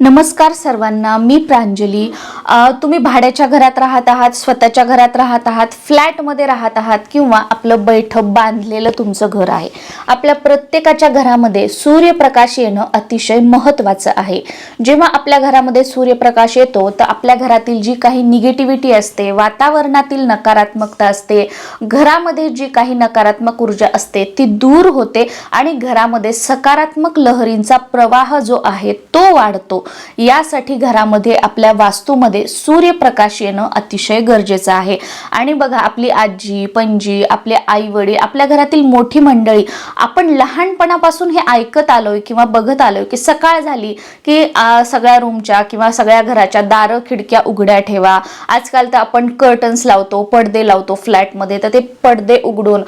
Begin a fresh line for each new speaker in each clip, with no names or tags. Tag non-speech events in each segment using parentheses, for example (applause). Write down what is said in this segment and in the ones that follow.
नमस्कार सर्वांना मी प्रांजली. तुम्ही भाड्याच्या घरात राहत आहात स्वतःच्या घरात राहत आहात फ्लॅटमध्ये राहत आहात किंवा आपलं बैठक बांधलेलं तुमचं घर आहे. आपल्या प्रत्येकाच्या घरामध्ये सूर्यप्रकाश येणं अतिशय महत्त्वाचं आहे. जेव्हा आपल्या घरामध्ये सूर्यप्रकाश येतो तर आपल्या घरातील जी काही निगेटिव्हिटी असते वातावरणातील नकारात्मकता असते घरामध्ये जी काही नकारात्मक ऊर्जा असते ती दूर होते आणि घरामध्ये सकारात्मक लहरींचा प्रवाह जो आहे तो वाढतो. यासाठी घरामध्ये आपल्या वास्तूमध्ये सूर्यप्रकाश येणं अतिशय गरजेचं आहे. आणि बघा आपली आजी पणजी आपले आई वडील आपल्या घरातील मोठी मंडळी आपण लहानपणापासून हे ऐकत आलोय किंवा बघत आलोय की सकाळ झाली की सगळ्या रूमच्या किंवा सगळ्या घराच्या दारं खिडक्या उघड्या ठेवा. आजकाल तर आपण कर्टन्स लावतो पडदे लावतो फ्लॅटमध्ये तर ते पडदे उघडून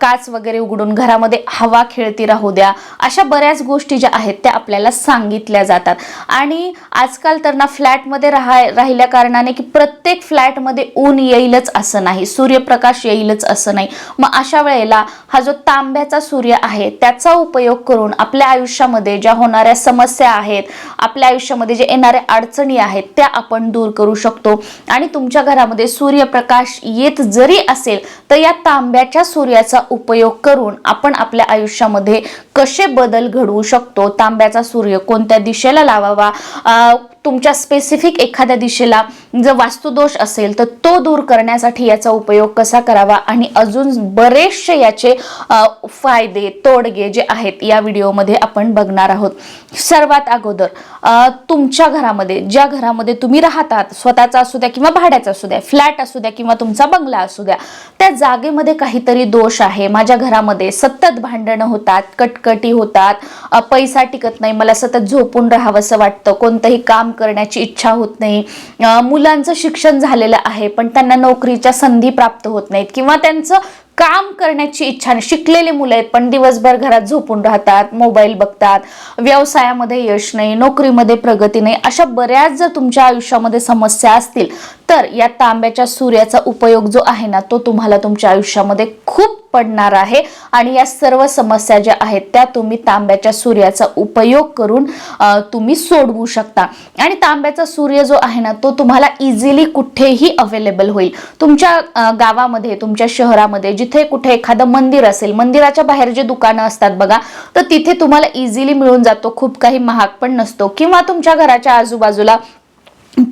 काच वगैरे उघडून घरामध्ये हवा खेळती राहू द्या. अशा बऱ्याच गोष्टी ज्या आहेत त्या आपल्याला सांगितल्या जातात. आणि आजकाल तर ना फ्लॅटमध्ये राहा राहिल्या कारणाने की प्रत्येक फ्लॅटमध्ये ऊन येईलच असं नाही सूर्यप्रकाश येईलच असं नाही. मग अशा वेळेला हा जो तांब्याचा सूर्य आहे त्याचा उपयोग करून आपल्या आयुष्यामध्ये ज्या होणाऱ्या समस्या आहेत आपल्या आयुष्यामध्ये जे येणाऱ्या अडचणी आहेत त्या आपण दूर करू शकतो. आणि तुमच्या घरामध्ये सूर्यप्रकाश येत जरी असेल तर या तांब्याच्या सूर्याचा उपयोग करून आपण आपल्या आयुष्यामध्ये कसे बदल घडवू शकतो? तांब्याचा सूर्य कोणत्या दिशेला लावा വ तुमच्या स्पेसिफिक एखाद्या दिशेला जर वास्तुदोष असेल तर तो दूर करण्यासाठी याचा उपयोग कसा करावा? आणि अजून बरेचसे याचे फायदे तोडगे जे आहेत या व्हिडिओमध्ये आपण बघणार आहोत. सर्वात अगोदर तुमच्या घरामध्ये ज्या घरामध्ये तुम्ही राहतात स्वतःचा असू द्या किंवा भाड्याचा असू द्या फ्लॅट असू द्या किंवा तुमचा बंगला असू द्या त्या जागेमध्ये काहीतरी दोष आहे. माझ्या घरामध्ये सतत भांडणं होतात कटकटी होतात पैसा टिकत नाही मला सतत झोपून राहावंसं वाटतं कोणतंही काम करण्याची इच्छा होत नाही. मुलांचं शिक्षण झालेलं आहे पण त्यांना नोकरीच्या संधी प्राप्त होत नाहीत किंवा त्यांचं काम करण्याची इच्छा नाही. शिकलेले मुलं आहेत पण दिवसभर घरात झोपून राहतात मोबाईल बघतात व्यवसायामध्ये यश नाही नोकरीमध्ये प्रगती नाही. अशा बऱ्याच जर तुमच्या आयुष्यामध्ये समस्या असतील तर या तांब्याच्या सूर्याचा उपयोग जो आहे ना तो तुम्हाला तुमच्या आयुष्यामध्ये खूप पडणार आहे. आणि या सर्व समस्या ज्या आहेत त्या तुम्ही तांब्याच्या सूर्याचा उपयोग करून तुम्ही सोडवू शकता. आणि तांब्याचा सूर्य जो आहे ना तो तुम्हाला इझिली कुठेही अवेलेबल होईल. तुमच्या गावामध्ये तुमच्या शहरामध्ये जिथे कुठे एखादं मंदिर असेल मंदिराच्या बाहेर जे दुकानं असतात बघा तर तिथे तुम्हाला इझिली मिळून जातो. खूप काही महाग पण नसतो. किंवा तुमच्या घराच्या आजूबाजूला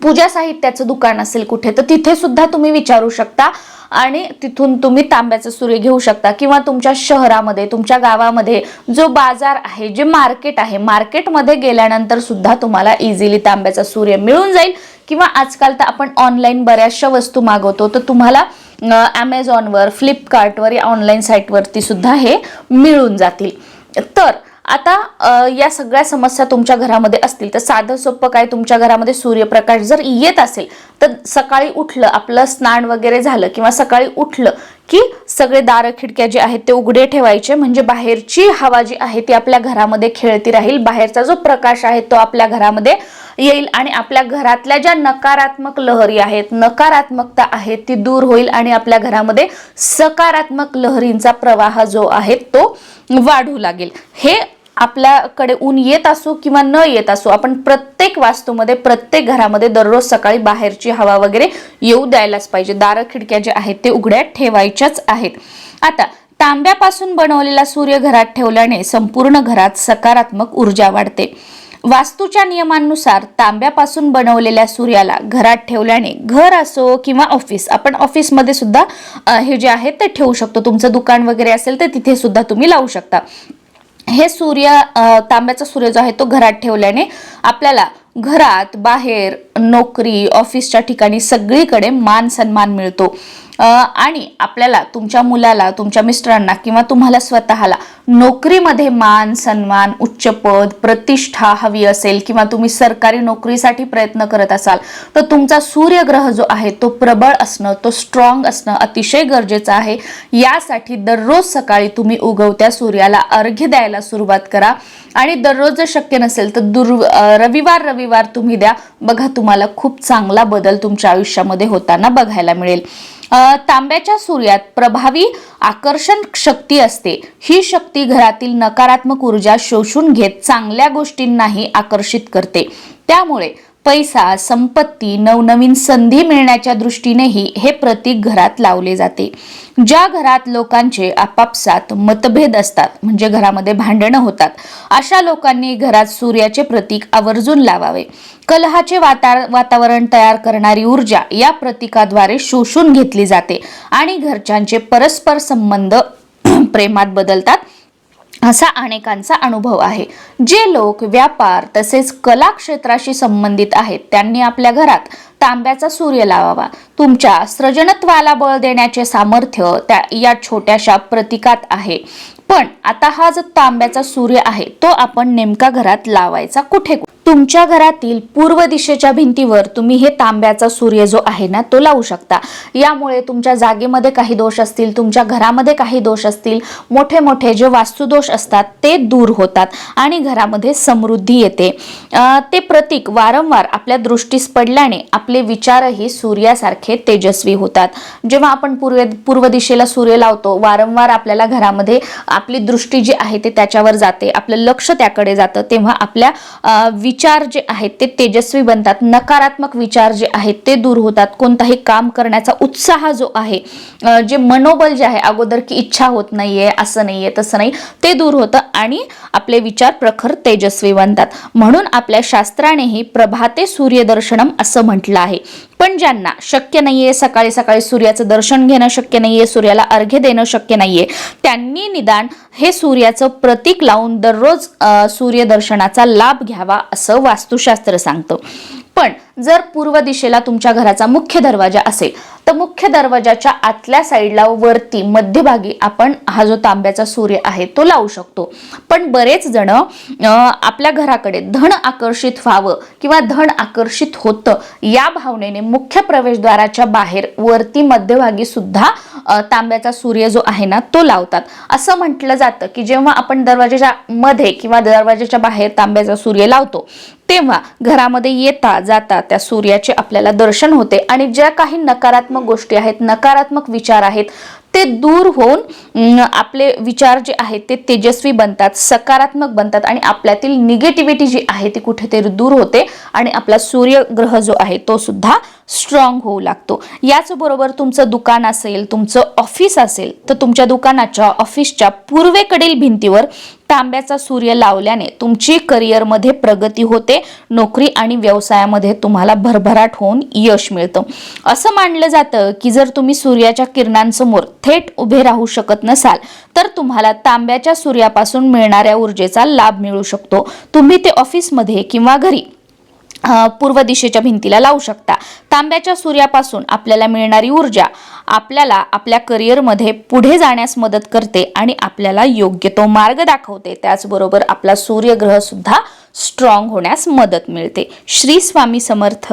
पूजा साहित्याचं दुकान असेल कुठे तर तिथे सुद्धा तुम्ही विचारू शकता आणि तिथून तुम्ही तांब्याचं सूर्य घेऊ शकता. किंवा तुमच्या शहरामध्ये तुमच्या गावामध्ये जो बाजार आहे जे मार्केट आहे मार्केटमध्ये गेल्यानंतर सुद्धा तुम्हाला इझिली तांब्याचा सूर्य मिळून जाईल. किंवा आजकाल तर आपण ऑनलाईन बऱ्याचशा वस्तू मागवतो तर तुम्हाला ॲमेझॉनवर फ्लिपकार्टवर या ऑनलाईन साईटवरती सुद्धा हे मिळून जातील. तर आता या सगळ्या समस्या तुमच्या घरामध्ये असतील तर साधं सोपं काय तुमच्या घरामध्ये सूर्यप्रकाश जर येत असेल तर सकाळी उठलं आपलं स्नान वगैरे झालं किंवा सकाळी उठलं की सगळे दार खिडक्या जे आहेत ते उघडे ठेवायचे म्हणजे बाहेरची हवा जी आहे ती आपल्या घरामध्ये खेळती राहील बाहेरचा जो प्रकाश आहे तो आपल्या घरामध्ये येईल आणि आपल्या घरातल्या ज्या नकारात्मक लहरी आहेत नकारात्मकता आहे ती दूर होईल आणि आपल्या घरामध्ये सकारात्मक लहरींचा प्रवाह जो आहे तो वाढू लागेल. हे आपल्याकडे ऊन येत असो किंवा न येत असो आपण प्रत्येक वास्तूमध्ये प्रत्येक घरामध्ये दररोज सकाळी बाहेरची हवा वगैरे येऊ द्यायलाच पाहिजे. दारं खिडक्या ज्या आहेत ते उघड्या ठेवायच्याच आहेत. आता तांब्यापासून बनवलेला सूर्य घरात ठेवल्याने संपूर्ण घरात सकारात्मक ऊर्जा वाढते. वास्तूच्या नियमांनुसार तांब्यापासून बनवलेल्या सूर्याला घरात ठेवल्याने घर असो किंवा ऑफिस आपण ऑफिसमध्ये सुद्धा हे जे आहे ते ठेवू शकतो. तुमचं दुकान वगैरे असेल तर तिथे सुद्धा तुम्ही लावू शकता. हे सूर्य तांब्याचा सूर्य जो आहे तो घरात ठेवल्याने आपल्याला घरात बाहेर नोकरी ऑफिसच्या ठिकाणी सगळीकडे मान सन्मान मिळतो. आणि आपल्याला तुमच्या मुलाला तुमच्या मिस्टरांना किंवा तुम्हाला स्वतःला नोकरीमध्ये मान सन्मान उच्च पद प्रतिष्ठा हवी असेल किंवा तुम्ही सरकारी नोकरीसाठी प्रयत्न करत असाल तर तुमचा सूर्यग्रह जो आहे तो प्रबळ असणं तो स्ट्रॉंग असणं अतिशय गरजेचं आहे. यासाठी दररोज सकाळी तुम्ही उगवत्या सूर्याला अर्घ्य द्यायला सुरुवात करा. आणि दररोज जर शक्य नसेल तर दुर् रविवार रविवार रविवार तुम्ही द्या. बघा तुम्हाला खूप चांगला बदल तुमच्या आयुष्यामध्ये होताना बघायला मिळेल. तांब्याच्या सूर्यात प्रभावी आकर्षण शक्ती असते. ही शक्ती घरातील नकारात्मक ऊर्जा शोषून घेत चांगल्या गोष्टींनाही आकर्षित करते. त्यामुळे पैसा संपत्ती नवनवीन संधी मिळण्याच्या दृष्टीनेही हे प्रतीक घरात लावले जाते. ज्या घरात लोकांचे आपापसात मतभेद असतात म्हणजे घरामध्ये भांडणं होतात अशा लोकांनी घरात सूर्याचे प्रतीक आवर्जून लावावे. कलहाचे वाता- वातावरण तयार करणारी ऊर्जा या प्रतीकाद्वारे शोषून घेतली जाते आणि घरच्यांचे परस्पर संबंध (clears throat) प्रेमात बदलतात. असा अनेकांचा अनुभव आहे. जे लोक व्यापार तसेच कला क्षेत्राशी संबंधित आहेत त्यांनी आपल्या घरात तांब्याचा सूर्य लावावा. तुमच्या सृजनत्वाला बळ देण्याचे सामर्थ्य त्या या छोट्याशा प्रतिकात आहे. पण आता हा जो तांब्याचा सूर्य आहे तो आपण नेमका घरात लावायचा कुठे? तुमच्या घरातील पूर्व दिशेच्या भिंतीवर तुम्ही हे तांब्याचा सूर्य जो आहे ना तो लावू शकता. यामुळे तुमच्या जागेमध्ये काही दोष असतील तुमच्या घरामध्ये काही दोष असतील मोठे मोठे जे वास्तुदोष असतात ते दूर होतात आणि घरामध्ये समृद्धी येते. ते प्रतीक वारंवार आपल्या दृष्टीस पडल्याने आपले विचारही सूर्यासारखे तेजस्वी होतात. जेव्हा आपण पूर्व पूर्व दिशेला सूर्य लावतो वारंवार आपल्याला घरामध्ये आपली दृष्टी जी आहे ते त्याच्यावर जाते. आपलं लक्ष त्याकडे जातं तेव्हा आपल्या विचार जे आहेत ते तेजस्वी बनतात नकारात्मक विचार जे आहेत ते दूर होतात कोणताही काम करण्याचा उत्साह जो आहे जे मनोबल जे आहे अगोदर की इच्छा होत नाहीये असं नाहीये तसं नाही ते दूर होतं आणि आपले विचार प्रखर तेजस्वी बनतात. म्हणून आपल्या शास्त्रानेही प्रभाते सूर्यदर्शनम असं म्हटलं आहे. पण ज्यांना शक्य नाहीये सकाळी सकाळी सूर्याचं दर्शन घेणं शक्य नाहीये सूर्याला अर्घ्य देणं शक्य नाहीये त्यांनी निदान हे सूर्याचं प्रतीक लावून दररोज सूर्यदर्शनाचा लाभ घ्यावा असं वास्तुशास्त्र सांगतं. पण जर पूर्व दिशेला तुमच्या घराचा मुख्य दरवाजा असेल तर मुख्य दरवाजाच्या आतल्या साईडला वरती मध्यभागी आपण हा जो तांब्याचा सूर्य आहे तो लावू शकतो. पण बरेच जण आपल्या घराकडे धन आकर्षित व्हावं किंवा धन आकर्षित होतं या भावनेने मुख्य प्रवेशद्वाराच्या बाहेर वरती मध्यभागी सुद्धा तांब्याचा सूर्य जो आहे ना तो लावतात. असं म्हटलं जातं की जेव्हा आपण दरवाजाच्या मध्ये किंवा दरवाजाच्या बाहेर तांब्याचा सूर्य लावतो तेव्हा घरामध्ये येता जाता त्या सूर्याचे आपल्याला दर्शन होते आणि ज्या काही नकारात्मक गोष्टी आहेत नकारात्मक विचार आहेत ते दूर होऊन आपले विचार जे आहेत ते तेजस्वी बनतात सकारात्मक बनतात आणि आपल्यातील निगेटिव्हिटी जी आहे ती कुठेतरी दूर होते आणि आपला सूर्यग्रह जो आहे तो सुद्धा स्ट्रॉंग होऊ लागतो. याचबरोबर तुमचं दुकान असेल तुमचं ऑफिस असेल तर तुमच्या दुकानाच्या ऑफिसच्या पूर्वेकडील भिंतीवर तांब्याचा सूर्य लावल्याने तुमची करिअरमध्ये प्रगती होते नोकरी आणि व्यवसायामध्ये तुम्हाला भरभराट होऊन यश मिळतं. असं मानलं जातं की जर तुम्ही सूर्याच्या किरणांसमोर थेट उभे राहू शकत नसाल तर तुम्हाला तांब्याच्या सूर्यापासून मिळणाऱ्या ऊर्जेचा लाभ मिळू शकतो. तुम्ही ते ऑफिसमध्ये किंवा घरी पूर्व दिशेच्या भिंतीला लावू शकता. तांब्याच्या सूर्यापासून आपल्याला मिळणारी ऊर्जा आपल्याला आपल्या करिअरमध्ये पुढे जाण्यास मदत करते आणि आपल्याला योग्य तो मार्ग दाखवते. त्याचबरोबर आपला सूर्यग्रहसुद्धा स्ट्रॉंग होण्यास मदत मिळते. श्री स्वामी समर्थ.